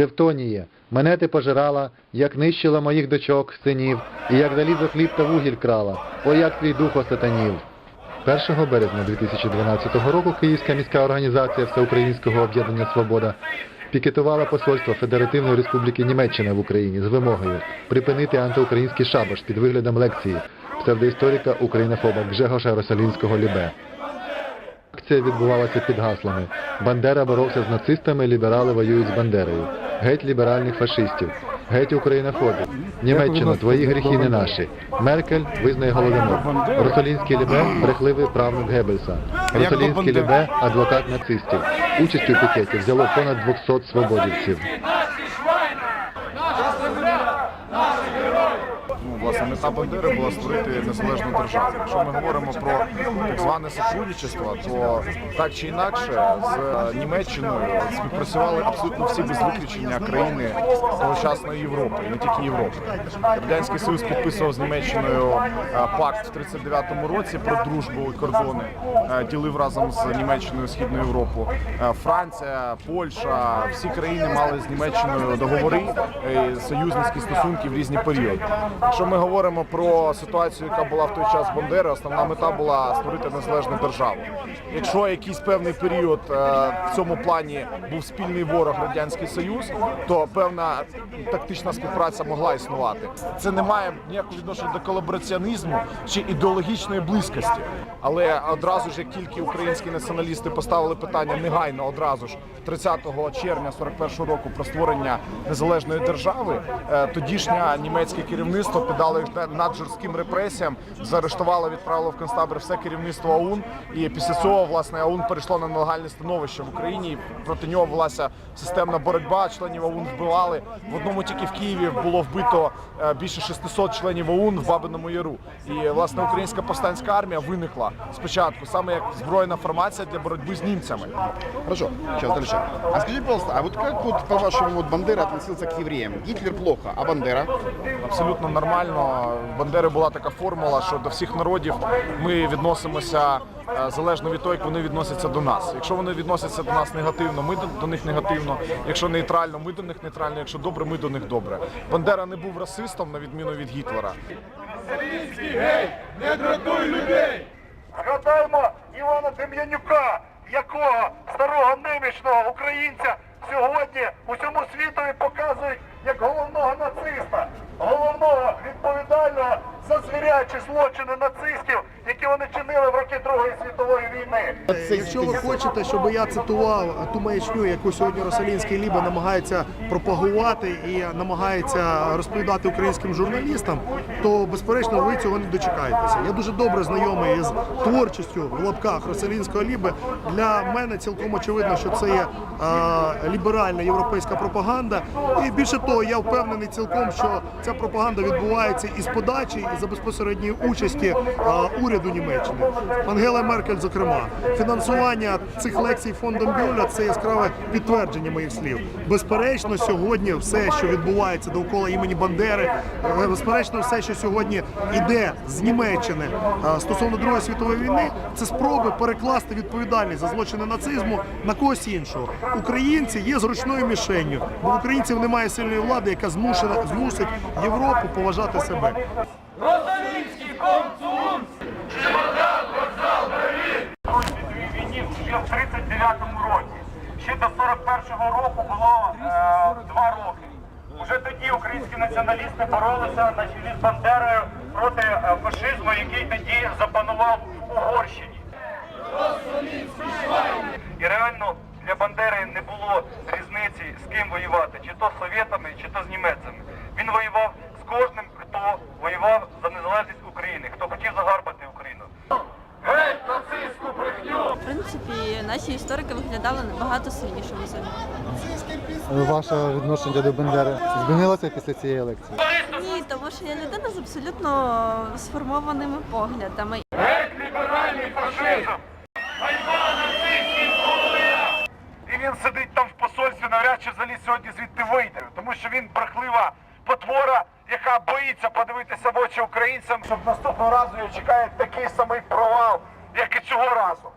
Тевтоніє, мене ти пожирала, як нищила моїх дочок, синів, і як залізо хліб та вугіль крала, о як твій дух осатанів. 1 березня 2012 року Київська міська організація Всеукраїнського об'єднання Свобода пікетувала посольство Федеративної Республіки Німеччина в Україні з вимогою припинити антиукраїнський шабаш під виглядом лекції псевдоісторика українофоба Гжегоша Росалінського Лібе. Акція відбувалася під гаслами Бандера боровся з нацистами, ліберали воюють з Бандерою. Геть ліберальних фашистів. Геть українофобів. Німеччина, твої гріхи не наші. Меркель визнає голодомор. Росолінський Лібе брехливий правнук Геббельса. Росолінський Лібе адвокат нацистів. Участь у пікеті взяло понад 200 свободівців. Ну, власне, мета Бандери була створити незалежну державу. Якщо ми говоримо про так зване сотрудничество, то так чи інакше з Німеччиною співпрацювали абсолютно всі без виключення країни тогочасної Європи, не тільки Європи. Радянський Союз підписував з Німеччиною е, пакт в 39-му році про дружбу і кордони, е, ділив разом з Німеччиною Східну Європу. Е, Франція, Польща, всі країни мали з Німеччиною договори, союзницькі стосунки в різні періоди. Якщо ми говоримо про ситуацію, яка була в той час Бандери, основна мета була створити незалежну державу. Якщо якийсь певний період е, в цьому плані був спільний ворог радянський союз, то певна тактична співпраця могла існувати. Це не має ніякого відношення до колабораціонізму чи ідеологічної близькості. Але одразу ж, як тільки українські націоналісти поставили питання негайно, одразу ж 30 червня 41 року про створення незалежної держави, е, тодішнє німецьке керівництво піддало над жорстким репресіям, заарештувало, відправило в концтабір все керівництво АУН. І після цього власне АУН перейшло на нелегальне становище в Україні. І Проти нього велася системна боротьба. Членів АУН вбивали. В одному тільки в Києві було вбито е, більше 600 членів ОУН в Бабиному Яру. І власне українська повстанська армія виникла спочатку саме як збройна формація для боротьби з німцями. Хорошо, сейчас дальше. А скажите, пожалуйста, а вот как вот по-вашему вот Бандера относился к евреям? Гитлер плохо, а Бандера? абсолютно нормально. Бандери була така формула, що до всіх народів ми відносимося е, залежно від того, як вони відносяться до нас. Якщо вони відносяться до нас негативно, ми до, них негативно. Якщо нейтрально, ми до них нейтрально. Якщо добре, ми до них добре. Бандера не був расистом на відміну від Гітлера. Згадаймо Івана Дем'янюка, якого старого немічного українця сьогодні усьому світові показують як головного нациста, головного відповідального за звірячі злочини нацистів, які вони чинили в роки Другої світової війни. Якщо ви хочете, щоб я цитував ту маячню, яку сьогодні Росалінський Ліба намагається пропагувати і намагається розповідати українським журналістам, то безперечно ви цього не дочекаєтеся. Я дуже добре знайомий із творчістю в лапках Росалінського Ліби. Для мене цілком очевидно, що це є е, ліберальна європейська пропаганда. І більше того, я впевнений цілком, що ця пропаганда відбувається із подачі і за безпосередньої участі е, уряду Німеччини. Ангела Меркель, зокрема, фінансування цих лекцій фондом Бюля це яскраве підтвердження моїх слів. Безперечно, сьогодні все, що відбувається довкола імені Бандери, е, безперечно, все, що сьогодні йде з Німеччини е, стосовно Другої світової війни, це спроби перекласти відповідальність за злочини нацизму на когось іншого. Українці є зручною мішенню, бо в українців немає сильної влади, яка змушена змусить Європу поважати себе. війні ще в 39-му році. Ще до 41-го року було е, два роки. Уже тоді українські націоналісти боролися на чолі з Бандерою проти е, фашизму, який тоді запанував в Угорщині. І реально для Бандери не було різниці з ким воювати, чи то з совєтами, чи то з німецями. Він воював з кожним, хто воював за незалежність України, хто наші історики виглядали набагато сильнішими за Ваше відношення до Бандери змінилося після цієї лекції? ні, тому що я людина з абсолютно сформованими поглядами. Геть ліберальний фашизм! Ганьба нацистській голові! І він сидить там в посольстві, навряд чи взагалі сьогодні звідти вийде, тому що він брехлива потвора, яка боїться подивитися в очі українцям, щоб наступного разу його чекає такий самий провал, як і цього разу.